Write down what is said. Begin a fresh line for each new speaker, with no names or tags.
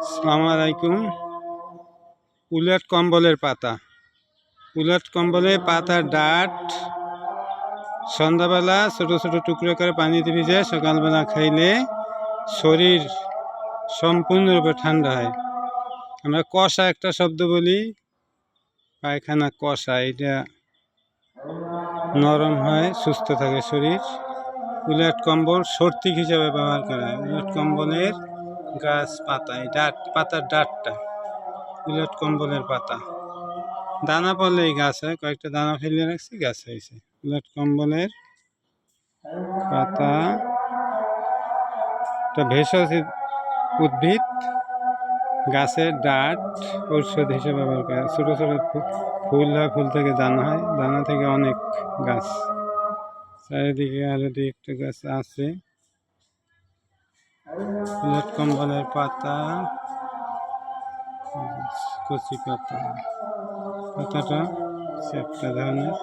আসসালামু আলাইকুম। উলট কম্বলের পাতা। উলট কম্বলের পাতার ডাট সন্ধ্যাবেলা ছোট ছোট টুকরো করে পানিতে ভিজে সকালবেলা খাইলে শরীর সম্পূর্ণরূপে ঠান্ডা হয়। আমরা কষা একটা শব্দ বলি, পায়খানা কষা, এটা নরম হয়, সুস্থ থাকে শরীর। উলট কম্বল, সর্তিক হিসাবে ব্যবহার করা হয়। উলট কম্বলের গাছ পাতা, এই ডাট, পাতার ডাটটা। উলট কম্বলের পাতা। দানা পড়লে এই গাছ হয়, কয়েকটা দানা ফেলে রাখছি, গাছ হয়েছে। উলট কম্বলের পাতা। একটা ভেষজ উদ্ভিদ, গাছের ডাট, ঔষধ হিসেবে ব্যবহার করে ছোটো ছোটো ফুল হয়, ফুল থেকে দানা হয়। দানা থেকে অনেক গাছ চারিদিকে আরও দু একটা গাছ আছে। কম্বলের পাতা কচি পাতা পাতাটা সে একটা ধরনের।